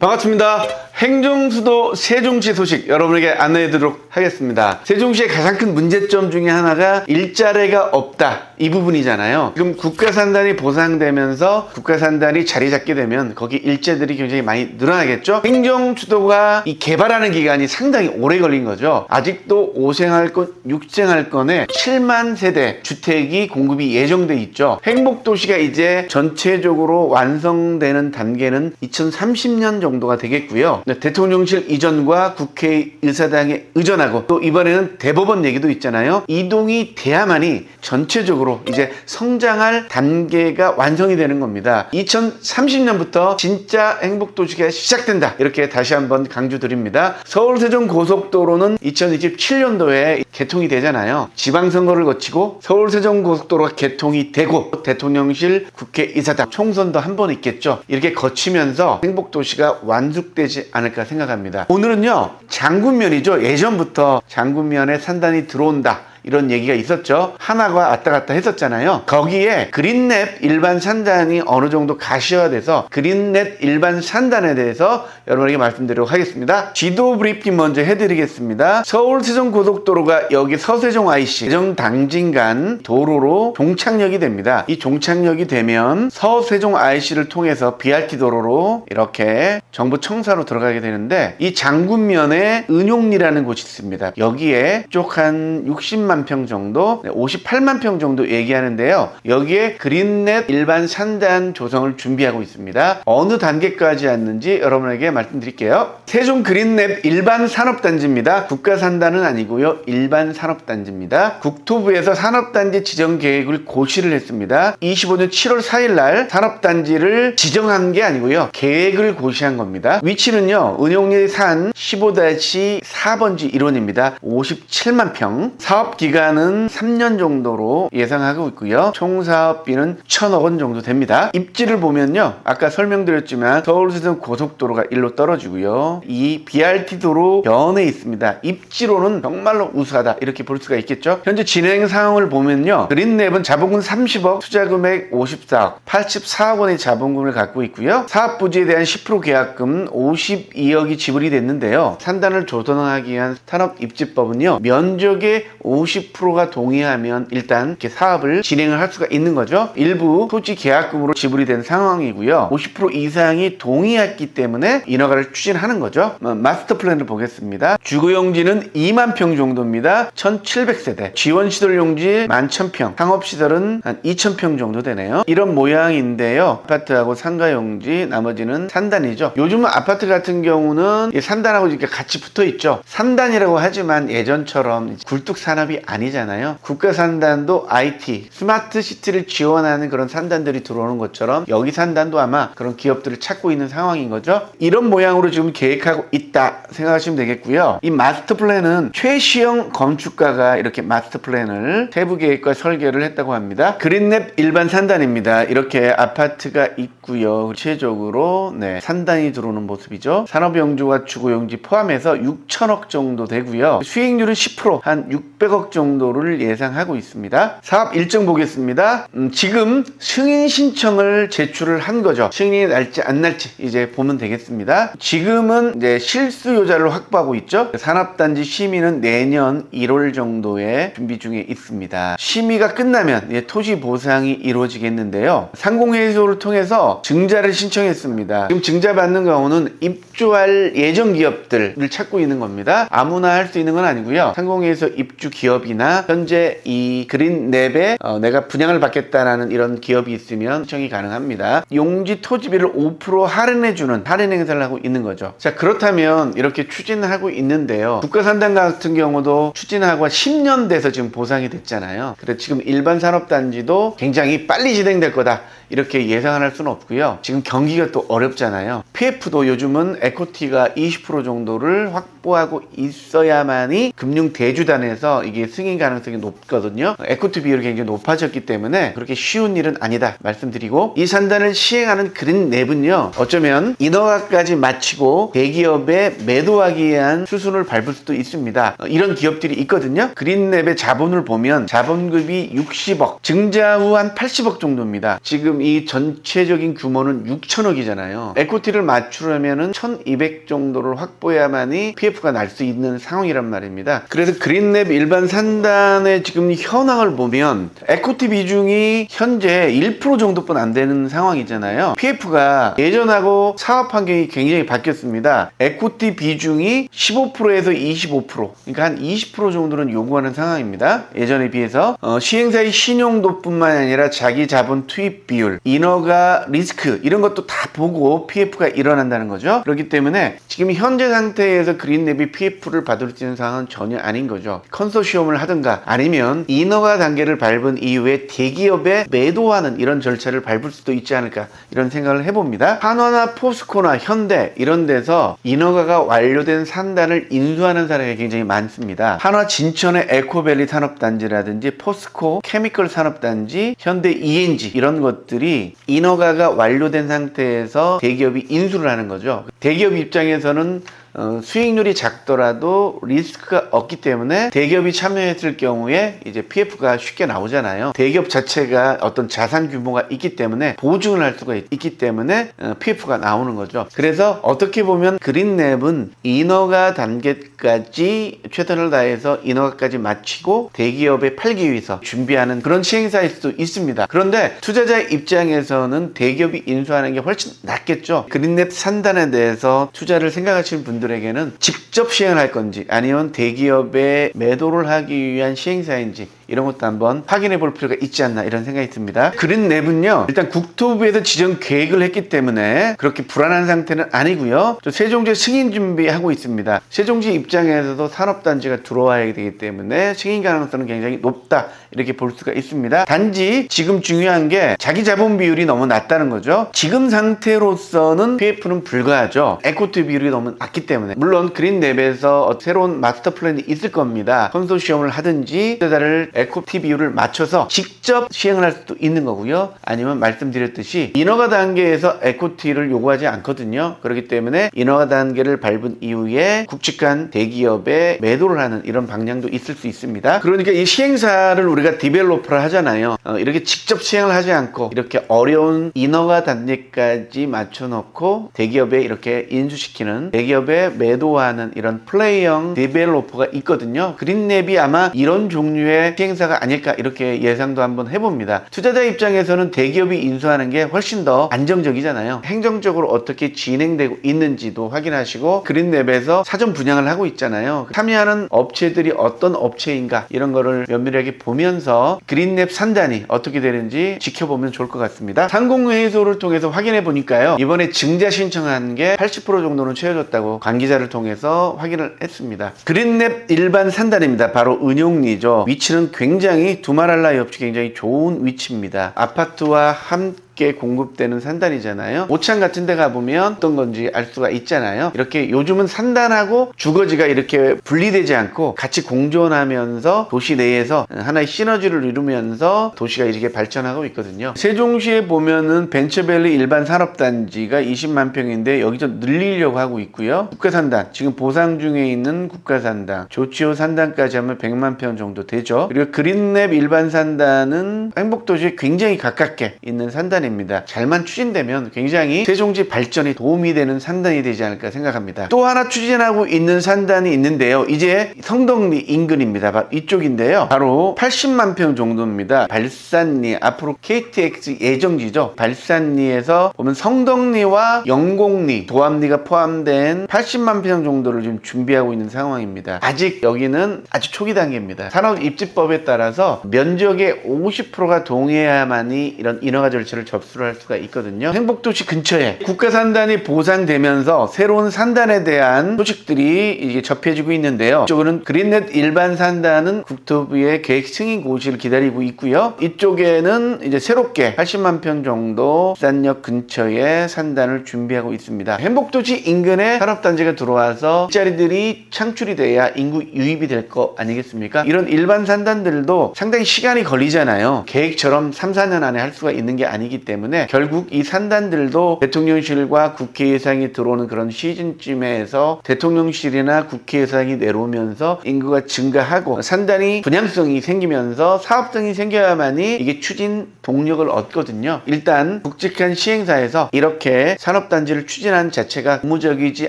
반갑습니다. 행정수도 세종시 소식 여러분에게 안내해 드리도록 하겠습니다. 세종시의 가장 큰 문제점 중에 하나가 일자리가 없다. 이 부분이잖아요. 지금 국가산단이 보상되면서 국가산단이 자리 잡게 되면 거기 일자들이 굉장히 많이 늘어나겠죠. 행정수도가 이 개발하는 기간이 상당히 오래 걸린 거죠. 아직도 5생활권, 6생활권에 7만 세대 주택이 공급이 예정돼 있죠. 행복도시가 이제 전체적으로 완성되는 단계는 2030년 정도가 되겠고요. 네, 대통령실 이전과 국회 의사당에 의전하고 또 이번에는 대법원 얘기도 있잖아요. 이동이 돼야만이 전체적으로 이제 성장할 단계가 완성이 되는 겁니다. 2030년부터 진짜 행복도시가 시작된다. 이렇게 다시 한번 강조드립니다. 서울 세종 고속도로는 2027년도에 개통이 되잖아요. 지방선거를 거치고 서울 세종 고속도로가 개통이 되고 대통령실 국회 의사당 총선도 한 번 있겠죠. 이렇게 거치면서 행복도시가 완숙되지 않 을까 생각합니다. 오늘은요 장군면이죠. 예전부터 장군면에 산단이 들어온다. 이런 얘기가 있었죠. 하나가 왔다 갔다 했었잖아요. 거기에 그린넷 일반 산단이 어느 정도 가시화 돼서 그린넷 일반 산단에 대해서 여러분에게 말씀드리도록 하겠습니다. 지도 브리핑 먼저 해드리겠습니다. 서울 세종 고속도로가 여기 서세종 IC 세종 당진간 도로로 종착역이 됩니다. 이 종착역이 되면 서세종 IC를 통해서 BRT 도로로 이렇게 정부 청사로 들어가게 되는데 이 장군면에 은용리라는 곳이 있습니다. 여기에 쪽 한 60만 평 정도, 58만 평 정도 얘기하는데요. 여기에 그린넷 일반 산단 조성을 준비하고 있습니다. 어느 단계까지 왔는지 여러분에게 말씀드릴게요. 세종 그린넷 일반 산업단지입니다. 국가 산단은 아니고요. 일반 산업단지입니다. 국토부에서 산업단지 지정 계획을 고시를 했습니다. 25년 7월 4일 날 산업단지를 지정한 게 아니고요. 계획을 고시한 겁니다. 위치는요. 은용리 산 15-4번지 1원입니다. 57만 평. 사업 기간은 3년 정도로 예상하고 있고요. 총 사업비는 1천억 원 정도 됩니다. 입지를 보면요. 아까 설명드렸지만 서울세종 고속도로가 일로 떨어지고요. 이 BRT 도로 연에 있습니다. 입지로는 정말로 우수하다 이렇게 볼 수가 있겠죠. 현재 진행 상황을 보면요. 그린랩은 자본금 30억, 투자 금액 54억, 84억 원의 자본금을 갖고 있고요. 사업 부지에 대한 10% 계약금 52억이 지불이 됐는데요. 산단을 조성하기 위한 산업 입지법은요. 면적의 50%가 동의하면 일단 이렇게 사업을 진행을 할 수가 있는 거죠. 일부 토지 계약금으로 지불이 된 상황이고요. 50% 이상이 동의했기 때문에 인허가를 추진하는 거죠. 어, 마스터 플랜을 보겠습니다. 주거용지는 2만 평 정도입니다. 1,700세대. 지원시설 용지 11,000평. 상업시설은 한 2,000평 정도 되네요. 이런 모양인데요. 아파트하고 상가용지, 나머지는 산단이죠. 요즘은 아파트 같은 경우는 이 산단하고 이렇게 같이 붙어 있죠. 산단이라고 하지만 예전처럼 굴뚝 산업이 아니잖아요. 국가 산단도 IT, 스마트 시티를 지원하는 그런 산단들이 들어오는 것처럼 여기 산단도 아마 그런 기업들을 찾고 있는 상황인 거죠. 이런 모양으로 지금 계획하고 있다 생각하시면 되겠고요. 이 마스터 플랜은 최시영 건축가가 이렇게 마스터 플랜을 세부 계획과 설계를 했다고 합니다. 그린랩 일반 산단입니다. 이렇게 아파트가 있고요. 구체적으로 네, 산단이 들어오는 모습이죠. 산업용지와 주거용지 포함해서 6천억 정도 되고요. 수익률은 10%한 600억 정도를 예상하고 있습니다. 사업 일정 보겠습니다. 음, 지금 승인 신청을 제출을 한 거죠. 승인이 날지 안 날지 이제 보면 되겠습니다. 지금은 이제 실수요자를 확보하고 있죠. 산업단지 심의는 내년 1월 정도에 준비 중에 있습니다. 심의가 끝나면 이제 토지 보상이 이루어지겠는데요. 상공회의소를 통해서 증자를 신청했습니다. 지금 증자 받는 경우는 입주할 예정 기업들을 찾고 있는 겁니다. 아무나 할 수 있는 건 아니고요. 상공회의소 입주 기업 이나 현재 이 그린 랩에 어, 내가 분양을 받겠다라는 이런 기업이 있으면 신청이 가능합니다. 용지 토지비를 5% 할인해주는 할인 행사를 하고 있는 거죠. 자 그렇다면 이렇게 추진하고 있는데요. 국가산단 같은 경우도 추진하고 10년 돼서 지금 보상이 됐잖아요. 그래 지금 일반 산업단지도 굉장히 빨리 진행될 거다. 이렇게 예상을 할 수는 없고요. 지금 경기가 또 어렵잖아요. PF도 요즘은 에코티가 20% 정도를 확 확보하고 있어야만이 금융 대주단에서 이게 승인 가능성이 높거든요. 에코트 비율이 굉장히 높아졌기 때문에 그렇게 쉬운 일은 아니다 말씀드리고 이 산단을 시행하는 그린 랩은요 어쩌면 인허가까지 마치고 대기업에 매도하기 위한 수순을 밟을 수도 있습니다. 어, 이런 기업들이 있거든요. 그린랩의 자본을 보면 자본급이 60억, 증자 후 한 80억 정도입니다. 지금 이 전체적인 규모는 6천억이잖아요. 에코티를 맞추려면은 1200 정도를 확보해야만이 PF가 날 수 있는 상황이란 말입니다. 그래서 그린랩 일반 산단의 지금 현황을 보면 에코티 비중이 현재 1% 정도뿐 안 되는 상황이잖아요. PF가 예전하고 사업 환경이 굉장히 바뀌었습니다. 에코티 비중이 15%에서 25% 그러니까 한 20% 정도는 요구하는 상황입니다. 예전에 비해서 어, 시행사의 신용도뿐만 아니라 자기 자본 투입 비율, 인허가 리스크 이런 것도 다 보고 PF가 일어난다는 거죠. 그렇기 때문에 지금 현재 상태에서 그린 랩이 PF를 받을 수 있는 상황은 전혀 아닌 거죠. 컨소시엄을 하든가 아니면 인허가 단계를 밟은 이후에 대기업에 매도하는 이런 절차를 밟을 수도 있지 않을까 이런 생각을 해봅니다. 한화나 포스코나 현대 이런 데서 인허가가 완료된 산단을 인수하는 사례가 굉장히 많습니다. 한화 진천의 에코밸리 산업단지라든지 포스코 케미컬 산업단지, 현대 ENG 이런 것들이 인허가가 완료된 상태에서 대기업이 인수를 하는 거죠. 대기업 입장에서는 어, 수익률이 작더라도 리스크가 없기 때문에 대기업이 참여했을 경우에 이제 PF가 쉽게 나오잖아요. 대기업 자체가 어떤 자산 규모가 있기 때문에 보증을 할 수가 있, 기 때문에 어, PF가 나오는 거죠. 그래서 어떻게 보면 그린랩은 인허가 단계까지 최선을 다해서 인허가까지 마치고 대기업에 팔기 위해서 준비하는 그런 시행사일 수도 있습니다. 그런데 투자자 입장에서는 대기업이 인수하는 게 훨씬 낫겠죠. 그린랩 산단에 대해서 투자를 생각하시는 분 분들에게는 직접 시행할 건지 아니면 대기업에 매도를 하기 위한 시행사인지 이런 것도 한번 확인해 볼 필요가 있지 않나 이런 생각이 듭니다. 그린 랩은요 일단 국토부에서 지정 계획을 했기 때문에 그렇게 불안한 상태는 아니고요. 또 세종시 승인 준비하고 있습니다. 세종시 입장에서도 산업단지가 들어와야 되기 때문에 승인 가능성은 굉장히 높다 이렇게 볼 수가 있습니다. 단지 지금 중요한 게 자기 자본 비율이 너무 낮다는 거죠. 지금 상태로서는 PF는 불가하죠. 에코트 비율이 너무 낮기 때문에 물론 그린 랩에서 새로운 마스터 플랜이 있을 겁니다. 컨소시엄을 하든지 투자를 에코티 비율을 맞춰서 직접 시행을 할 수도 있는 거고요. 아니면 말씀드렸듯이 인허가 단계에서 에코티를 요구하지 않거든요. 그렇기 때문에 인허가 단계를 밟은 이후에 굵직한 대기업에 매도를 하는 이런 방향도 있을 수 있습니다. 그러니까 이 시행사를 우리가 디벨로퍼를 하잖아요. 어, 이렇게 직접 시행을 하지 않고 이렇게 어려운 인허가 단계까지 맞춰놓고 대기업에 이렇게 인수시키는 대기업에 매도하는 이런 플레이형 디벨로퍼가 있거든요. 그린랩이 아마 이런 종류의 시행 행사가 아닐까 이렇게 예상도 한번 해봅니다. 투자자 입장에서는 대기업이 인수하는 게 훨씬 더 안정적이잖아요. 행정적으로 어떻게 진행되고 있는지도 확인하시고 그린랩에서 사전 분양을 하고 있잖아요. 참여하는 업체들이 어떤 업체인가 이런 거를 면밀하게 보면서 그린랩 산단이 어떻게 되는지 지켜보면 좋을 것 같습니다. 상공회의소를 통해서 확인해 보니까요. 이번에 증자 신청한 게 80% 정도는 채워졌다고 관계자를 통해서 확인을 했습니다. 그린랩 일반 산단입니다. 바로 은용리죠. 위치는 굉장히 나위 없이 굉장히 좋은 위치입니다. 아파트와 함께 쉽게 공급되는 산단이잖아요. 오창 같은 데 가보면 어떤 건지 알 수가 있잖아요. 이렇게 요즘은 산단하고 주거지가 이렇게 분리되지 않고 같이 공존하면서 도시 내에서 하나의 시너지를 이루면서 도시가 이렇게 발전하고 있거든요. 세종시에 보면은 벤처밸리 일반 산업단지가 20만 평인데 여기서 늘리려고 하고 있고요. 국가산단, 지금 보상 중에 있는 국가산단, 조치호 산단까지 하면 100만 평 정도 되죠. 그리고 그린랩 일반 산단은 행복도시에 굉장히 가깝게 있는 산단입니다. 산단입니다. 잘만 추진되면 굉장히 세종지 발전에 도움이 되는 산단이 되지 않을까 생각합니다. 또 하나 추진하고 있는 산단이 있는데요. 이제 성덕리 인근입니다. 이쪽인데요. 바로 80만 평 정도입니다. 발산리 앞으로 KTX 예정지죠. 발산리에서 보면 성덕리와 영곡리, 도암리가 포함된 80만 평 정도를 지금 준비하고 있는 상황입니다. 아직 여기는 아주 초기 단계입니다. 산업 입지법에 따라서 면적의 50%가 동의해야만이 이런 인허가 절차를 접 접수를 할 수가 있거든요. 행복도시 근처에 국가산단이 보상되면서 새로운 산단에 대한 소식들이 이제 접해지고 있는데요. 이쪽은 그린넷 일반 산단은 국토부의 계획 승인 고시를 기다리고 있고요. 이쪽에는 이제 새롭게 80만 평 정도 부산역 근처에 산단을 준비하고 있습니다. 행복도시 인근에 산업단지가 들어와서 일자리들이 창출이 돼야 인구 유입이 될 거 아니겠습니까? 이런 일반 산단들도 상당히 시간이 걸리잖아요. 계획처럼 3, 4년 안에 할 수가 있는 게 아니기 때문에 결국 이 산단들도 대통령실과 국회 예상이 들어오는 그런 시즌쯤에서 대통령실이나 국회 예상이 내려오면서 인구가 증가하고 산단이 분양성이 생기면서 사업성이 생겨야만이 이게 추진 동력을 얻거든요. 일단 굵직한 시행사에서 이렇게 산업단지를 추진한 자체가 고무적이지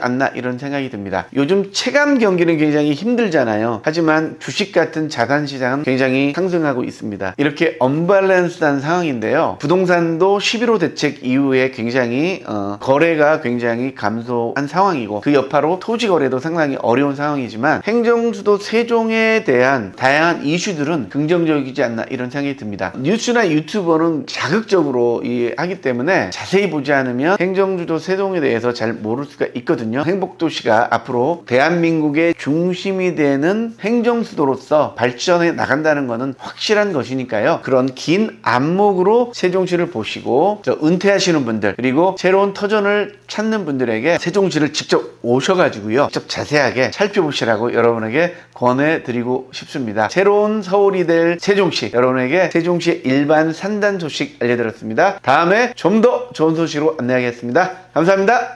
않나 이런 생각이 듭니다. 요즘 체감 경기는 굉장히 힘들잖아요. 하지만 주식 같은 자산 시장은 굉장히 상승하고 있습니다. 이렇게 언밸런스한 상황인데요. 부동산 도 11호 대책 이후에 굉장히 어, 거래가 굉장히 감소한 상황이고 그 여파로 토지 거래도 상당히 어려운 상황이지만 행정수도 세종에 대한 다양한 이슈들은 긍정적이지 않나 이런 생각이 듭니다. 뉴스나 유튜버는 자극적으로 이, 하기 때문에 자세히 보지 않으면 행정주도 세종에 대해서 잘 모를 수가 있거든요. 행복도시가 앞으로 대한민국의 중심이 되는 행정수도로서 발전해 나간다는 것은 확실한 것이니까요. 그런 긴 안목으로 세종시를 보시 고저 은퇴하시는 분들 그리고 새로운 터전을 찾는 분들에게 세종시를 직접 오셔가지고요. 직접 자세하게 살펴보시라고 여러분에게 권해드리고 싶습니다. 새로운 서울이 될 세종시 여러분에게 세종시의 일반 산단 소식 알려드렸습니다. 다음에 좀 더 좋은 소식으로 안내하겠습니다. 감사합니다.